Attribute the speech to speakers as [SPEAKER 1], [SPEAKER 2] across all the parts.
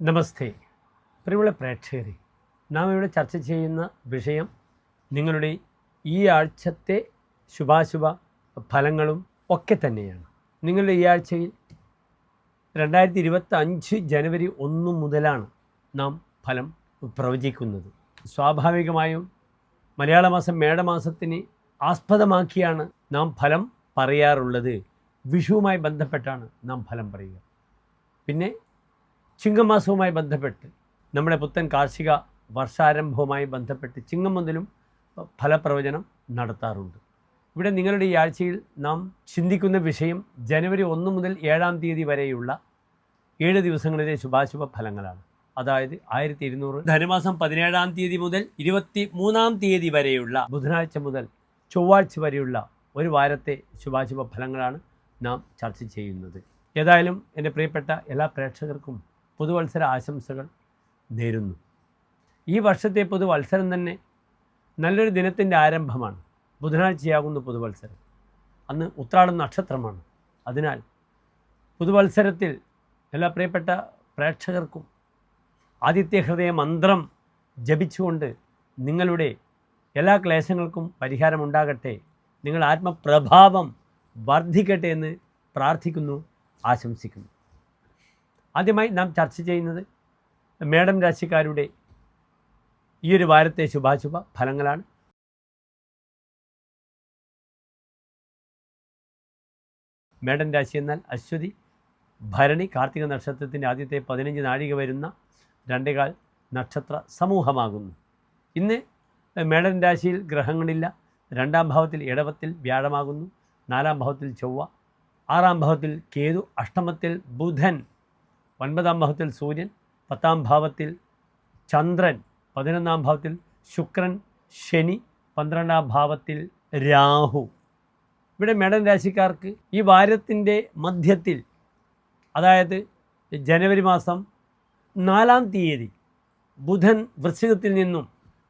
[SPEAKER 1] നമസ്തേ. പ്രിയമുള്ള പ്രേക്ഷകരെ നാം ഇവിടെ ചർച്ച ചെയ്യുന്ന വിഷയം നിങ്ങളുടെ ഈ ആഴ്ചത്തെ ശുഭാശുഭ ഫലങ്ങളും ഒക്കെ തന്നെയാണ്. നിങ്ങളുടെ ഈ ആഴ്ചയിൽ രണ്ടായിരത്തി ഇരുപത്തി അഞ്ച് ജനുവരി ഒന്ന് മുതലാണ് നാം ഫലം പ്രവചിക്കുന്നത്. സ്വാഭാവികമായും മലയാള മാസം മേടമാസത്തിന് ആസ്പദമാക്കിയാണ് നാം ഫലം പറയാറുള്ളത്. വിഷുവുമായി ബന്ധപ്പെട്ടാണ് നാം ഫലം പറയുക. പിന്നെ ചിങ്ങമാസവുമായി ബന്ധപ്പെട്ട് നമ്മുടെ പുത്തൻ കാർഷിക വർഷാരംഭവുമായി ബന്ധപ്പെട്ട് ചിങ്ങം മുതലും ഫലപ്രവചനം നടത്താറുണ്ട്. ഇവിടെ നിങ്ങളുടെ ഈ ആഴ്ചയിൽ നാം ചിന്തിക്കുന്ന വിഷയം ജനുവരി ഒന്ന് മുതൽ ഏഴാം തീയതി വരെയുള്ള ഏഴ് ദിവസങ്ങളിലെ ശുഭാശുഭ ഫലങ്ങളാണ്. അതായത് ആയിരത്തി ഇരുന്നൂറ് ധനുമാസം പതിനേഴാം തീയതി മുതൽ ഇരുപത്തി മൂന്നാം തീയതി വരെയുള്ള ബുധനാഴ്ച മുതൽ ചൊവ്വാഴ്ച വരെയുള്ള ഒരു വാരത്തെ ശുഭാശുഭ ഫലങ്ങളാണ് നാം ചർച്ച ചെയ്യുന്നത്. ഏതായാലും എന്റെ പ്രിയപ്പെട്ട എല്ലാ പ്രേക്ഷകർക്കും പുതുവത്സര ആശംസകൾ നേരുന്നു. ഈ വർഷത്തെ പുതുവത്സരം തന്നെ നല്ലൊരു ദിനത്തിന്റെ ആരംഭമാണ്. ബുധനാഴ്ചയാകുന്നു പുതുവത്സരം. അന്ന് ഉത്രാടം നക്ഷത്രമാണ്. അതിനാൽ പുതുവത്സരത്തിൽ എല്ലാ പ്രിയപ്പെട്ട പ്രേക്ഷകർക്കും ആദിത്യ ഹൃദയ മന്ത്രം ജപിച്ചുകൊണ്ട് നിങ്ങളുടെ എല്ലാ ക്ലേശങ്ങൾക്കും പരിഹാരമുണ്ടാകട്ടെ നിങ്ങൾ ആത്മപ്രഭാവം വർദ്ധിക്കട്ടെ എന്ന് പ്രാർത്ഥിക്കുന്നു ആശംസിക്കുന്നു. ആദ്യമായി നാം ചർച്ച ചെയ്യുന്നത് മേഡം രാശിക്കാരുടെ ഈ ഒരു വാരത്തെ ശുഭാശുഭ ഫലങ്ങളാണ്. മേഡം രാശി എന്നാൽ അശ്വതി ഭരണി കാർത്തിക നക്ഷത്രത്തിന്റെ ആദ്യത്തെ പതിനഞ്ച് നാഴിക വരുന്ന രണ്ടേകാൽ നക്ഷത്ര സമൂഹമാകുന്നു. ഇന്ന് മേടൻ രാശിയിൽ ഗ്രഹങ്ങളില്ല. രണ്ടാം ഭാവത്തിൽ ഇടവത്തിൽ വ്യാഴമാകുന്നു. നാലാം ഭാവത്തിൽ ചൊവ്വ ആറാം ഭാവത്തിൽ കേതു അഷ്ടമത്തിൽ ബുധൻ ഒൻപതാം ഭാവത്തിൽ സൂര്യൻ പത്താം ഭാവത്തിൽ ചന്ദ്രൻ പതിനൊന്നാം ഭാവത്തിൽ ശുക്രൻ ശനി പന്ത്രണ്ടാം ഭാവത്തിൽ രാഹു. ഇവിടെ മേടൻ രാശിക്കാർക്ക് ഈ വാരത്തിന്റെ മധ്യത്തിൽ അതായത് ജനുവരി മാസം നാലാം തീയതി ബുധൻ വൃശ്ചികത്തിൽ നിന്നും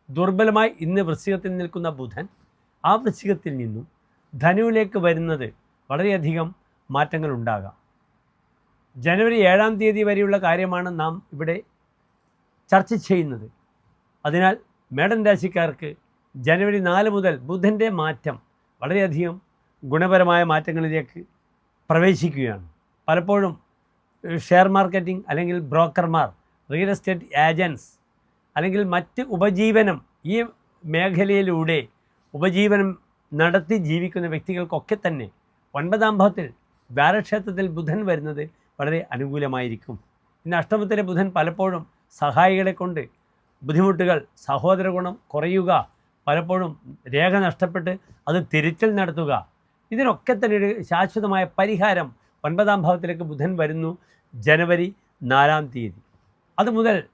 [SPEAKER 1] ദുർബലമായി ഇന്ന് വൃശ്ചികത്തിൽ നിൽക്കുന്ന ബുധൻ ആ വൃശ്ചികത്തിൽ നിന്നും ധനുവിലേക്ക് വരുന്നത് വളരെയധികം മാറ്റങ്ങൾ ഉണ്ടാകാം ജനുവരി ഏഴാം തീയതി വരെയുള്ള കാര്യമാണ് നാം ഇവിടെ ചർച്ച ചെയ്യുന്നത്. അതിനാൽ മേടൻ രാശിക്കാർക്ക് ജനുവരി നാല് മുതൽ ബുധന്റെ മാറ്റം വളരെയധികം ഗുണപരമായ മാറ്റങ്ങളിലേക്ക് പ്രവേശിക്കുകയാണ്. പലപ്പോഴും ഷെയർ മാർക്കറ്റിംഗ് അല്ലെങ്കിൽ ബ്രോക്കർമാർ റിയൽ എസ്റ്റേറ്റ് ഏജൻസ് അല്ലെങ്കിൽ മറ്റ് ഉപജീവനം ഈ മേഖലയിലൂടെ ഉപജീവനം നടത്തി ജീവിക്കുന്ന വ്യക്തികൾക്കൊക്കെ തന്നെ ഒൻപതാം ഭാവത്തിൽ വ്യാഴക്ഷേത്രത്തിൽ ബുധൻ വരുന്നത് വളരെ അനുകൂലമായിരിക്കും. ഇന്ന് അഷ്ടമത്തിലെ ബുധൻ പലപ്പോഴും സഹായികളെ കൊണ്ട് ബുദ്ധിമുട്ടുകൾ സഹോദര ഗുണം കുറയുക പലപ്പോഴും രേഖ നഷ്ടപ്പെട്ട് അത് തിരുത്തൽ നടത്തുക. ഇതിനൊക്കെ തന്നെ ഒരു ശാശ്വതമായ പരിഹാരം ഒൻപതാം ഭാവത്തിലേക്ക് ബുധൻ വരുന്നു ജനുവരി നാലാം തീയതി. അതുമുതൽ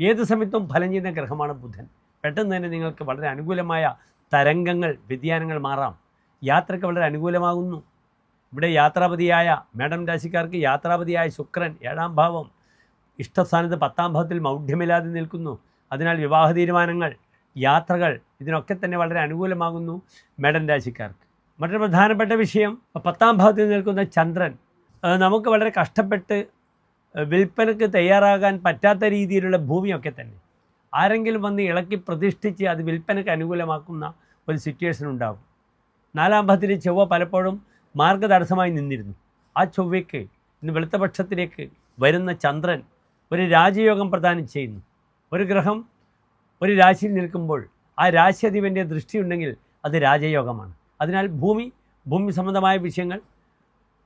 [SPEAKER 1] ഏത് സമയത്തും ഫലം ചെയ്യുന്ന ഗ്രഹമാണ് ബുധൻ. പെട്ടെന്ന് തന്നെ നിങ്ങൾക്ക് വളരെ അനുകൂലമായ തരംഗങ്ങൾ വ്യതിയാനങ്ങൾ മാറാം. യാത്രയ്ക്ക് വളരെ അനുകൂലമാകുന്നു. ഇവിടെ യാത്രാപതിയായ മേഡം രാശിക്കാർക്ക് യാത്രാപതിയായ ശുക്രൻ ഏഴാം ഭാവം ഇഷ്ടസ്ഥാനത്ത് പത്താം ഭാവത്തിൽ മൗഢ്യമില്ലാതെ നിൽക്കുന്നു. അതിനാൽ വിവാഹ തീരുമാനങ്ങൾ യാത്രകൾ ഇതിനൊക്കെ തന്നെ വളരെ അനുകൂലമാകുന്നു മേഡം രാശിക്കാർക്ക്. മറ്റൊരു പ്രധാനപ്പെട്ട വിഷയം പത്താം ഭാവത്തിൽ നിൽക്കുന്ന ചന്ദ്രൻ. നമുക്ക് വളരെ കഷ്ടപ്പെട്ട് വിൽപ്പനയ്ക്ക് തയ്യാറാകാൻ പറ്റാത്ത രീതിയിലുള്ള ഭൂമിയൊക്കെ തന്നെ. ആരെങ്കിലും വന്ന് ഇളക്കി പ്രതിഷ്ഠിച്ച് അത് വിൽപ്പനയ്ക്ക് അനുകൂലമാക്കുന്ന ഒരു സിറ്റുവേഷൻ ഉണ്ടാകും. നാലാം ഭാവത്തിൽ ചൊവ്വ പലപ്പോഴും മാർഗതടസ്സമായി നിന്നിരുന്നു. ആ ചൊവ്വയ്ക്ക് ഇന്ന് വെളുത്തപക്ഷത്തിലേക്ക് വരുന്ന ചന്ദ്രൻ ഒരു രാജയോഗം പ്രദാനം ചെയ്യുന്നു. ഒരു ഗ്രഹം ഒരു രാശിയിൽ നിൽക്കുമ്പോൾ ആ രാശ്യധിപന്റെ ദൃഷ്ടിയുണ്ടെങ്കിൽ അത് രാജയോഗമാണ്. അതിനാൽ ഭൂമി ഭൂമി സംബന്ധമായ വിഷയങ്ങൾ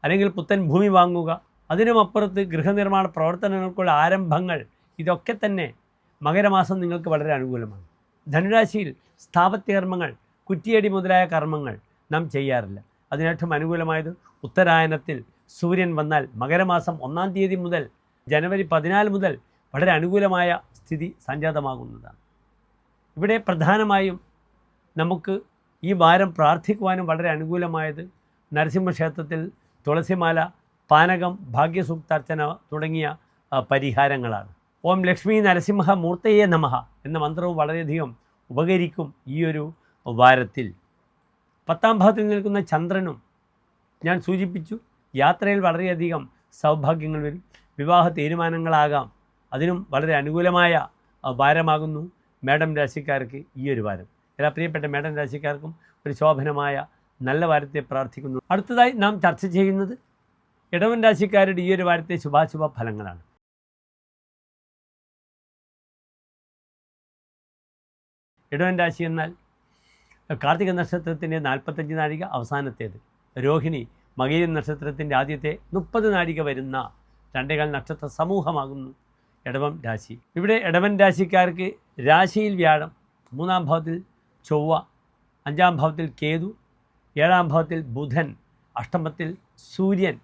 [SPEAKER 1] അല്ലെങ്കിൽ പുത്തൻ ഭൂമി വാങ്ങുക അതിനുമപ്പുറത്ത് ഗൃഹനിർമ്മാണ പ്രവർത്തനങ്ങൾക്കുള്ള ആരംഭങ്ങൾ ഇതൊക്കെ തന്നെ മകരമാസം നിങ്ങൾക്ക് വളരെ അനുകൂലമാണ്. ധനുരാശിയിൽ സ്ഥാപത്യ കർമ്മങ്ങൾ കുറ്റിയടി മുതലായ കർമ്മങ്ങൾ നാം ചെയ്യാറില്ല. അതിനേറ്റവും അനുകൂലമായത്? ഉത്തരായനത്തിൽ സൂര്യൻ വന്നാൽ മകരമാസം ഒന്നാം തീയതി മുതൽ ജനുവരി പതിനാല് മുതൽ വളരെ അനുകൂലമായ സ്ഥിതി സംജാതമാകുന്നതാണ്. ഇവിടെ പ്രധാനമായും നമുക്ക് ഈ വാരം പ്രാർത്ഥിക്കുവാനും വളരെ അനുകൂലമായത് നരസിംഹക്ഷേത്രത്തിൽ തുളസിമാല പാനകം ഭാഗ്യസൂക്താർച്ചന തുടങ്ങിയ പരിഹാരങ്ങളാണ്. ഓം ലക്ഷ്മി നരസിംഹ മൂർത്തയെ നമഃ എന്ന മന്ത്രവും വളരെയധികം ഉപകരിക്കും ഈ ഒരു വാരത്തിൽ. പത്താം ഭാവത്തിൽ നിൽക്കുന്ന ചന്ദ്രനും ഞാൻ സൂചിപ്പിച്ചു യാത്രയിൽ വളരെയധികം സൗഭാഗ്യങ്ങൾ വരും. വിവാഹ തീരുമാനങ്ങളാകാം. അതിനും വളരെ അനുകൂലമായ ഭാരമാകുന്നു മേഡം രാശിക്കാർക്ക് ഈ ഒരു വാരം. എല്ലാ പ്രിയപ്പെട്ട മേഡം രാശിക്കാർക്കും ഒരു ശോഭനമായ നല്ല വാരത്തെ പ്രാർത്ഥിക്കുന്നു. അടുത്തതായി നാം ചർച്ച ചെയ്യുന്നത് ഇടവൻ രാശിക്കാരുടെ ഈ ഒരു വാരത്തെ ശുഭാശുഭ ഫലങ്ങളാണ്. ഇടവൻ രാശി എന്നാൽ കാർത്തിക നക്ഷത്രത്തിന്റെ നാൽപ്പത്തഞ്ച് നാഴിക അവസാനത്തേത്. രോഹിണി മകീര നക്ഷത്രത്തിന്റെ ആദ്യത്തെ മുപ്പത് നാഴിക വരുന്ന രണ്ടേകാൽ നക്ഷത്ര സമൂഹമാകുന്നു. ഇടവം രാശി. ഇവിടെ ഇടവൻ രാശിക്കാർക്ക് രാശിയിൽ വ്യാഴം മൂന്നാം ഭാവത്തിൽ ചൊവ്വ അഞ്ചാം ഭാവത്തിൽ കേതു ഏഴാം ഭാവത്തിൽ ബുധൻ അഷ്ടമത്തിൽ സൂര്യൻ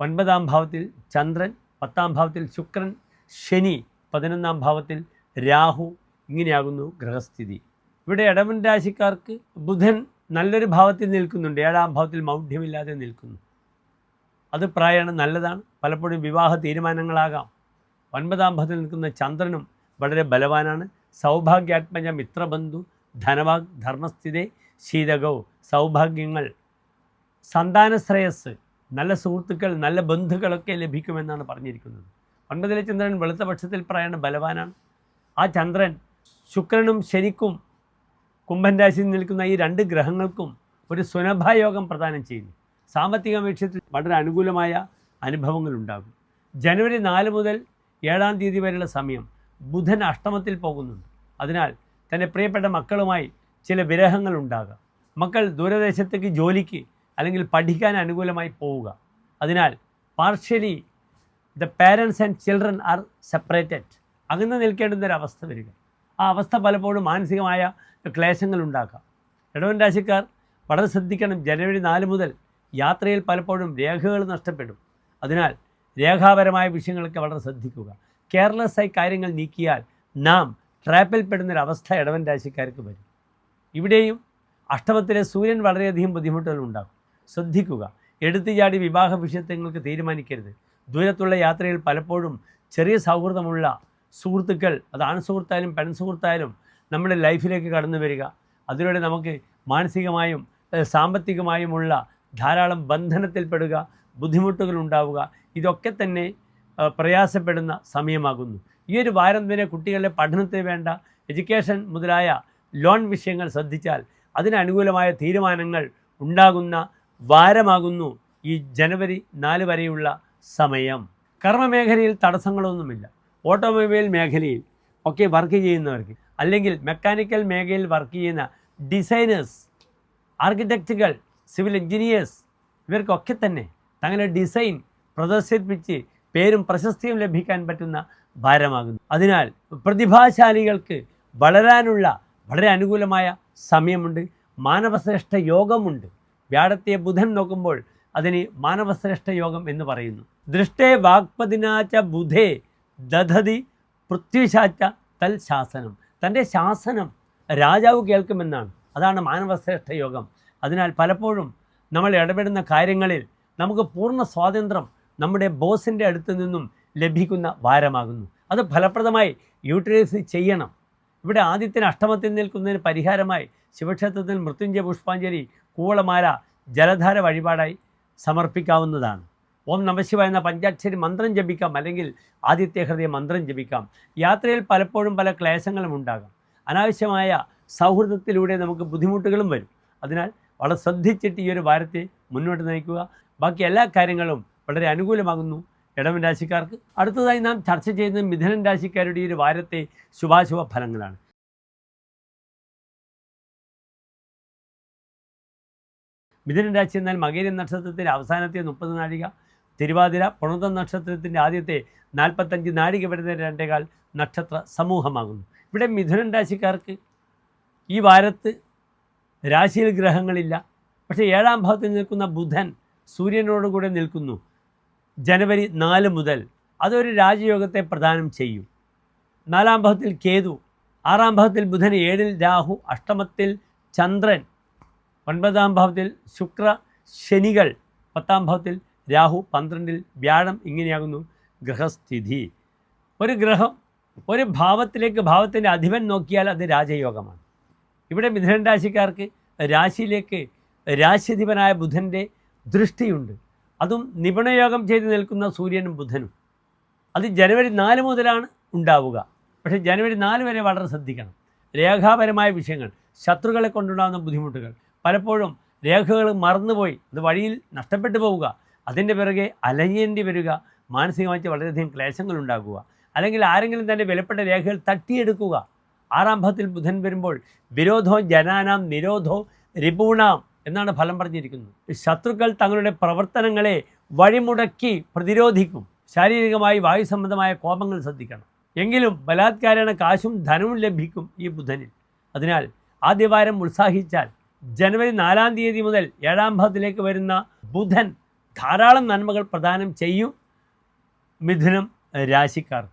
[SPEAKER 1] ഒൻപതാം ഭാവത്തിൽ ചന്ദ്രൻ പത്താം ഭാവത്തിൽ ശുക്രൻ ശനി പതിനൊന്നാം ഭാവത്തിൽ രാഹു ഇങ്ങനെയാകുന്നു ഗ്രഹസ്ഥിതി. ഇവിടെ ഇടവൻ രാശിക്കാർക്ക് ബുധൻ നല്ലൊരു ഭാവത്തിൽ നിൽക്കുന്നുണ്ട്. ഏഴാം ഭാവത്തിൽ മൗഢ്യമില്ലാതെ നിൽക്കുന്നു. അത് പ്രായമാണ് നല്ലതാണ്. പലപ്പോഴും വിവാഹ തീരുമാനങ്ങളാകാം. ഒൻപതാം ഭാവത്തിൽ നിൽക്കുന്ന ചന്ദ്രനും വളരെ ബലവാനാണ്. സൗഭാഗ്യാത്മജ മിത്രബന്ധു ധനവാഗ് ധർമ്മസ്ഥിതി ശീതകോ സൗഭാഗ്യങ്ങൾ സന്താന ശ്രേയസ് നല്ല സുഹൃത്തുക്കൾ നല്ല ബന്ധുക്കളൊക്കെ ലഭിക്കുമെന്നാണ് പറഞ്ഞിരിക്കുന്നത്. ഒൻപതിലെ ചന്ദ്രൻ വെളുത്ത പക്ഷത്തിൽ പ്രായമാണ് ബലവാനാണ്. ആ ചന്ദ്രൻ ശുക്രനും ശനിക്കും കുംഭൻ രാശിയിൽ നിൽക്കുന്ന ഈ രണ്ട് ഗ്രഹങ്ങൾക്കും ഒരു സുലഭായോഗം പ്രദാനം ചെയ്യുന്നു. സാമ്പത്തിക വീക്ഷത്തിൽ വളരെ അനുകൂലമായ അനുഭവങ്ങൾ ഉണ്ടാകും. ജനുവരി നാല് മുതൽ ഏഴാം തീയതി വരെയുള്ള സമയം ബുധൻ അഷ്ടമത്തിൽ പോകുന്നുണ്ട്. അതിനാൽ തന്റെ പ്രിയപ്പെട്ട മക്കളുമായി ചില വിരഹങ്ങൾ ഉണ്ടാകാം. മക്കൾ ദൂരദേശത്തേക്ക് ജോലിക്ക് അല്ലെങ്കിൽ പഠിക്കാൻ അനുകൂലമായി പോവുക. അതിനാൽ partially the parents and children are separated അകന്ന് നിൽക്കേണ്ടുന്ന ഒരു അവസ്ഥ വരിക. ആ അവസ്ഥ പലപ്പോഴും മാനസികമായ ക്ലേശങ്ങൾ ഉണ്ടാക്കാം ഇടവൻ രാശിക്കാർ വളരെ ശ്രദ്ധിക്കണം. ജനുവരി നാല് മുതൽ യാത്രയിൽ പലപ്പോഴും രേഖകൾ നഷ്ടപ്പെടും. അതിനാൽ രേഖാപരമായ വിഷയങ്ങളൊക്കെ വളരെ ശ്രദ്ധിക്കുക. കെയർലെസ്സായി കാര്യങ്ങൾ നീക്കിയാൽ നാം ട്രാപ്പിൽപ്പെടുന്നൊരവസ്ഥ ഇടവൻ രാശിക്കാർക്ക് വരും. ഇവിടെയും അഷ്ടമത്തിലെ സൂര്യൻ വളരെയധികം ബുദ്ധിമുട്ടുകൾ ഉണ്ടാകും ശ്രദ്ധിക്കുക. എടുത്തുചാടി വിവാഹ വിഷയത്തെ നിങ്ങൾക്ക് തീരുമാനിക്കരുത്. ദൂരത്തുള്ള യാത്രയിൽ പലപ്പോഴും ചെറിയ സൗഹൃദമുള്ള സുഹൃത്തുക്കൾ അത് ആൺസുഹൃത്തായാലും പെൺസുഹൃത്തായാലും നമ്മുടെ ലൈഫിലേക്ക് കടന്നു വരിക. അതിലൂടെ നമുക്ക് മാനസികമായും സാമ്പത്തികമായുമുള്ള ധാരാളം ബന്ധനത്തിൽപ്പെടുക ബുദ്ധിമുട്ടുകൾ ഉണ്ടാവുക. ഇതൊക്കെ തന്നെ പ്രയാസപ്പെടുന്ന സമയമാകുന്നു. ഈ ഒരു വാരം തന്നെ കുട്ടികളുടെ പഠനത്തിന് വേണ്ട എഡ്യൂക്കേഷൻ മുതലായ ലോൺ വിഷയങ്ങൾ ശ്രദ്ധിച്ചാൽ അതിനനുകൂലമായ തീരുമാനങ്ങൾ ഉണ്ടാകുന്ന വാരമാകുന്നു ഈ ജനുവരി നാല് വരെയുള്ള സമയം. കർമ്മമേഖലയിൽ തടസ്സങ്ങളൊന്നുമില്ല. ഓട്ടോമൊബൈൽ മേഖലയിൽ ഒക്കെ വർക്ക് ചെയ്യുന്നവർക്ക് അല്ലെങ്കിൽ മെക്കാനിക്കൽ മേഖലയിൽ വർക്ക് ചെയ്യുന്ന ഡിസൈനേഴ്സ് ആർക്കിടെക്റ്റുകൾ സിവിൽ എഞ്ചിനീയേഴ്സ് ഇവർക്കൊക്കെ തന്നെ തങ്ങളുടെ ഡിസൈൻ പ്രദർശിപ്പിച്ച് പേരും പ്രശസ്തിയും ലഭിക്കാൻ പറ്റുന്ന ഭാരമാകുന്നു. അതിനാൽ പ്രതിഭാശാലികൾക്ക് വളരാനുള്ള വളരെ അനുകൂലമായ സമയമുണ്ട്. മാനവശ്രേഷ്ഠ യോഗമുണ്ട്. വ്യാഴത്തെ ബുധൻ നോക്കുമ്പോൾ അതിന് മാനവശ്രേഷ്ഠ യോഗം എന്ന് പറയുന്നു. ദൃഷ്ടേ വാക്പതിനാച്ച ബുധേ ദധതി പൃഥ്വിശാച്ച തൽ ശാസനം തന്റെ ശാസനം രാജാവ് കേൾക്കുമെന്നാണ്. അതാണ് മാനവശ്രേഷ്ഠ യോഗം. അതിനാൽ പലപ്പോഴും നമ്മൾ ഇടപെടുന്ന കാര്യങ്ങളിൽ നമുക്ക് പൂർണ സ്വാതന്ത്ര്യം നമ്മുടെ ബോസിന്റെ അടുത്ത് നിന്നും ലഭിക്കുന്ന വാരമാകുന്നു അത് ഫലപ്രദമായി യൂട്ടിലൈസ് ചെയ്യണം. ഇവിടെ ആദ്യത്തിന് അഷ്ടമത്തിൽ നിൽക്കുന്നതിന് പരിഹാരമായി ശിവക്ഷേത്രത്തിൽ മൃത്യുഞ്ജയ പുഷ്പാഞ്ജലി കൂവളമാല ജലധാര വഴിപാടായി സമർപ്പിക്കാവുന്നതാണ്. ഓം നമശിവ എന്ന പഞ്ചാക്ഷരി മന്ത്രം ജപിക്കാം. അല്ലെങ്കിൽ ആദിത്യ ഹൃദയ മന്ത്രം ജപിക്കാം. യാത്രയിൽ പലപ്പോഴും പല ക്ലേശങ്ങളും ഉണ്ടാകാം. അനാവശ്യമായ സൗഹൃദത്തിലൂടെ നമുക്ക് ബുദ്ധിമുട്ടുകളും വരും. അതിനാൽ വളരെ ശ്രദ്ധിച്ചിട്ട് ഈ ഒരു വാരത്തെ മുന്നോട്ട് നയിക്കുക. ബാക്കി എല്ലാ കാര്യങ്ങളും വളരെ അനുകൂലമാകുന്നു. ഇടവൻ രാശിക്കാർക്ക് അടുത്തതായി നാം ചർച്ച ചെയ്യുന്ന മിഥുനൻ രാശിക്കാരുടെ ഈ ഒരു വാരത്തെ ശുഭാശുഭ ഫലങ്ങളാണ്. മിഥുനൻ രാശി എന്നാൽ മകേരി നക്ഷത്രത്തിന്റെ അവസാനത്തെ മുപ്പത് നാഴിക തിരുവാതിര പുണർതം നക്ഷത്രത്തിന്റെ ആദ്യത്തെ നാൽപ്പത്തഞ്ച് നാഴിക വരുന്ന രണ്ടേകാൽ നക്ഷത്ര സമൂഹമാകുന്നു. ഇവിടെ മിഥുനൻ രാശിക്കാർക്ക് ഈ വാരത്ത് രാശിയിൽ ഗ്രഹങ്ങളില്ല. പക്ഷേ ഏഴാം ഭാവത്തിൽ നിൽക്കുന്ന ബുധൻ സൂര്യനോടുകൂടെ നിൽക്കുന്നു. ജനുവരി നാല് മുതൽ അതൊരു രാജയോഗത്തെ പ്രദാനം ചെയ്യും. നാലാം ഭാവത്തിൽ കേതു ആറാം ഭാവത്തിൽ ബുധൻ ഏഴിൽ രാഹു അഷ്ടമത്തിൽ ചന്ദ്രൻ ഒൻപതാം ഭാവത്തിൽ ശുക്ര ശനികൾ പത്താം ഭാവത്തിൽ രാഹു പന്ത്രണ്ടിൽ വ്യാഴം ഇങ്ങനെയാകുന്നു. ഗ്രഹസ്ഥിതി. ഒരു ഗ്രഹം ഒരു ഭാവത്തിലേക്ക് ഭാവത്തിന്റെ അധിപൻ നോക്കിയാൽ അത് രാജയോഗമാണ്. ഇവിടെ മിഥുനൻ രാശിക്കാർക്ക് രാശിയിലേക്ക് രാശിധിപനായ ബുധന്റെ ദൃഷ്ടിയുണ്ട്. അതും നിപുണയോഗം ചെയ്ത് നിൽക്കുന്ന സൂര്യനും ബുധനും. അത് ജനുവരി നാല് മുതലാണ് ഉണ്ടാവുക. പക്ഷേ ജനുവരി നാല് വരെ വളരെ ശ്രദ്ധിക്കണം. രേഖാപരമായ വിഷയങ്ങൾ ശത്രുക്കളെ കൊണ്ടുണ്ടാകുന്ന ബുദ്ധിമുട്ടുകൾ പലപ്പോഴും രേഖകൾ മറന്നുപോയി അത് വഴിയിൽ നഷ്ടപ്പെട്ടു പോവുക അതിന്റെ പിറകെ അലയേണ്ടി വരിക മാനസികമായിട്ട് വളരെയധികം ക്ലേശങ്ങൾ ഉണ്ടാക്കുക അല്ലെങ്കിൽ ആരെങ്കിലും തന്റെ വിലപ്പെട്ട രേഖകൾ തട്ടിയെടുക്കുക. ആറാം ബുധൻ വരുമ്പോൾ വിരോധോ ജനാനാം നിരോധോ രിപൂണാം എന്നാണ് ഫലം പറഞ്ഞിരിക്കുന്നത്. ശത്രുക്കൾ തങ്ങളുടെ പ്രവർത്തനങ്ങളെ വഴിമുടക്കി പ്രതിരോധിക്കും. ശാരീരികമായി വായു സംബന്ധമായ കോപങ്ങൾ ശ്രദ്ധിക്കണം. എങ്കിലും ബലാത്കാരേണ കാശും ധനവും ലഭിക്കും ഈ ബുധനിൽ. അതിനാൽ ആദ്യവാരം ഉത്സാഹിച്ചാൽ ജനുവരി നാലാം തീയതി മുതൽ ഏഴാം ഭാഗത്തിലേക്ക് വരുന്ന ബുധൻ ധാരാളം നന്മകൾ പ്രദാനം ചെയ്യും മിഥുനം രാശിക്കാർക്ക്.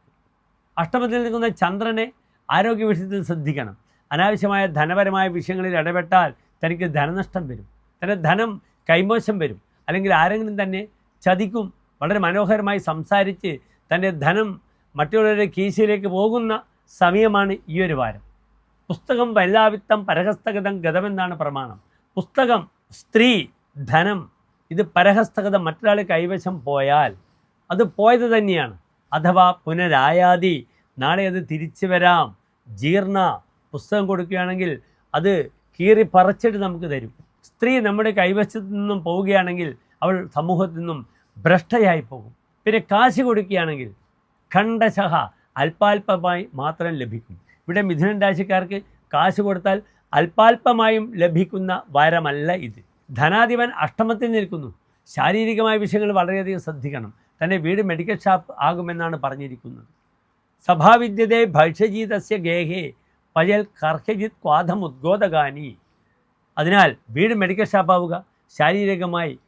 [SPEAKER 1] അഷ്ടമത്തിൽ നിൽക്കുന്ന ചന്ദ്രനെ ആരോഗ്യ വിഷയത്തിൽ ശ്രദ്ധിക്കണം. അനാവശ്യമായ ധനപരമായ വിഷയങ്ങളിൽ ഇടപെട്ടാൽ തനിക്ക് ധനനഷ്ടം വരും. തന്റെ ധനം കൈമോശം വരും. അല്ലെങ്കിൽ ആരെങ്കിലും തന്നെ ചതിക്കും. വളരെ മനോഹരമായി സംസാരിച്ച് തന്റെ ധനം മറ്റുള്ളവരുടെ കീശയിലേക്ക് പോകുന്ന സമയമാണ് ഈ ഒരു വാരം. പുസ്തകം വനിതാവിത്തം പരഹസ്തഗതം ഗതമെന്നാണ് പ്രമാണം. പുസ്തകം സ്ത്രീ ധനം ഇത് പരഹസ്തകത മറ്റൊരാൾ കൈവശം പോയാൽ അത് പോയത് തന്നെയാണ്. അഥവാ പുനരായാതി. നാളെ അത് തിരിച്ചു വരാം. ജീർണ പുസ്തകം കൊടുക്കുകയാണെങ്കിൽ അത് കീറി പറിച്ചിട്ട് നമുക്ക് തരും. സ്ത്രീ നമ്മുടെ കൈവശത്തു നിന്നും പോവുകയാണെങ്കിൽ അവൾ സമൂഹത്തിൽ നിന്നും ഭ്രഷ്ടയായി പോകും. പിന്നെ കാശ് കൊടുക്കുകയാണെങ്കിൽ ഖണ്ഡശഹ അല്പാൽപമായി മാത്രം ലഭിക്കും. ഇവിടെ മിഥുനൻ രാശിക്കാർക്ക് കാശ് കൊടുത്താൽ അല്പാൽപമായും ലഭിക്കുന്ന വാരമല്ല ഇത്. ധനാധിപൻ അഷ്ടമത്തിൽ നിൽക്കുന്നു. ശാരീരികമായ വിഷയങ്ങൾ വളരെയധികം ശ്രദ്ധിക്കണം. തന്റെ വീട് മെഡിക്കൽ ഷാപ്പ് ആകുമെന്നാണ് പറഞ്ഞിരിക്കുന്നത്. സഭാവിദ്യതേ ഭക്ഷ്യജീതസ്യ ഗേഹേ പയൽ കർഹജിത് ക്വാധമുദ്ഗോതകാനി അതിനാൽ വീട് മെഡിക്കൽ ഷാപ്പാവുക ശാരീരികമായി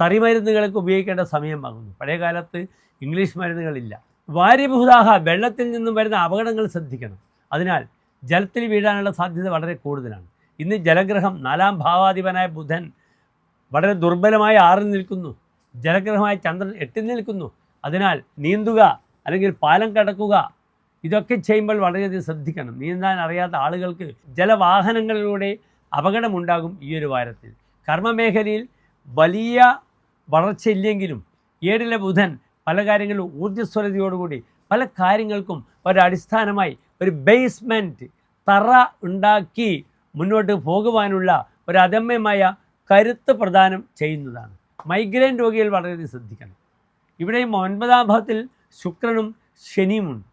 [SPEAKER 1] തറിമരുന്നുകളൊക്കെ ഉപയോഗിക്കേണ്ട സമയമാകുന്നു. പഴയകാലത്ത് ഇംഗ്ലീഷ് മരുന്നുകളില്ല. വാര്യഭൂതാഹ വെള്ളത്തിൽ നിന്നും വരുന്ന അപകടങ്ങൾ ശ്രദ്ധിക്കണം. അതിനാൽ ജലത്തിൽ വീഴാനുള്ള സാധ്യത വളരെ കൂടുതലാണ്. ഇന്ന് ജലഗ്രഹം നാലാം ഭാവാധിപനായ ബുധൻ വളരെ ദുർബലമായി ആറിൽ നിൽക്കുന്നു. ജലഗ്രഹമായ ചന്ദ്രൻ എട്ടിൽ നിൽക്കുന്നു. അതിനാൽ നീന്തുക അല്ലെങ്കിൽ പാലം കടക്കുക ഇതൊക്കെ ചെയ്യുമ്പോൾ വളരെയധികം ശ്രദ്ധിക്കണം. നീന്താൻ അറിയാത്ത ആളുകൾക്ക് ജലവാഹനങ്ങളിലൂടെ അപകടമുണ്ടാകും ഈ ഒരു വാരത്തിൽ. കർമ്മമേഖലയിൽ വലിയ വളർച്ചയില്ലെങ്കിലും ഏഴിലെ ബുധൻ പല കാര്യങ്ങളിലും ഊർജസ്വലതയോടുകൂടി പല കാര്യങ്ങൾക്കും ഒരടിസ്ഥാനമായി ഒരു ബേസ്മെന്റ് തറ ഉണ്ടാക്കി മുന്നോട്ട് പോകുവാനുള്ള ഒരു അദമ്യമായ കരുത്ത് പ്രദാനം ചെയ്യുന്നതാണ്. മൈഗ്രെയിൻ രോഗികൾ വളരെയധികം ശ്രദ്ധിക്കണം. ഇവിടെയും ഒൻപതാം ഭാവത്തിൽ ശുക്രനും ശനിയുമുണ്ട്.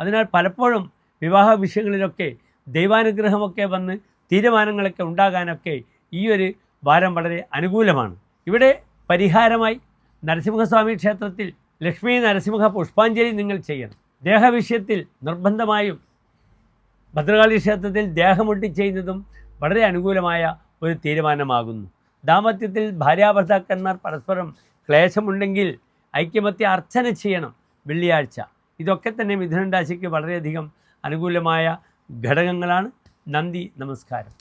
[SPEAKER 1] അതിനാൽ പലപ്പോഴും വിവാഹ വിഷയങ്ങളിലൊക്കെ ദൈവാനുഗ്രഹമൊക്കെ വന്ന് തീരുമാനങ്ങളൊക്കെ ഉണ്ടാകാനൊക്കെ ഈ ഒരു വാരം വളരെ അനുകൂലമാണ്. ഇവിടെ പരിഹാരമായി നരസിംഹസ്വാമി ക്ഷേത്രത്തിൽ ലക്ഷ്മി നരസിംഹ പുഷ്പാഞ്ജലി നിങ്ങൾ ചെയ്യണം. ദേഹവിഷയത്തിൽ നിർബന്ധമായും ഭദ്രകാളി ക്ഷേത്രത്തിൽ ദേഹമൊട്ടി ചെയ്യുന്നതും വളരെ അനുകൂലമായ ഒരു തീരുമാനമാകുന്നു. ദാമ്പത്യത്തിൽ ഭാര്യാഭർത്താക്കന്മാർ പരസ്പരം ക്ലേശമുണ്ടെങ്കിൽ ഐക്യമത്യ അർച്ചന ചെയ്യണം വെള്ളിയാഴ്ച. ഇതൊക്കെ തന്നെ മിഥുനൻ രാശിക്ക് വളരെയധികം അനുകൂലമായ ഘടകങ്ങളാണ്. നന്ദി നമസ്കാരം.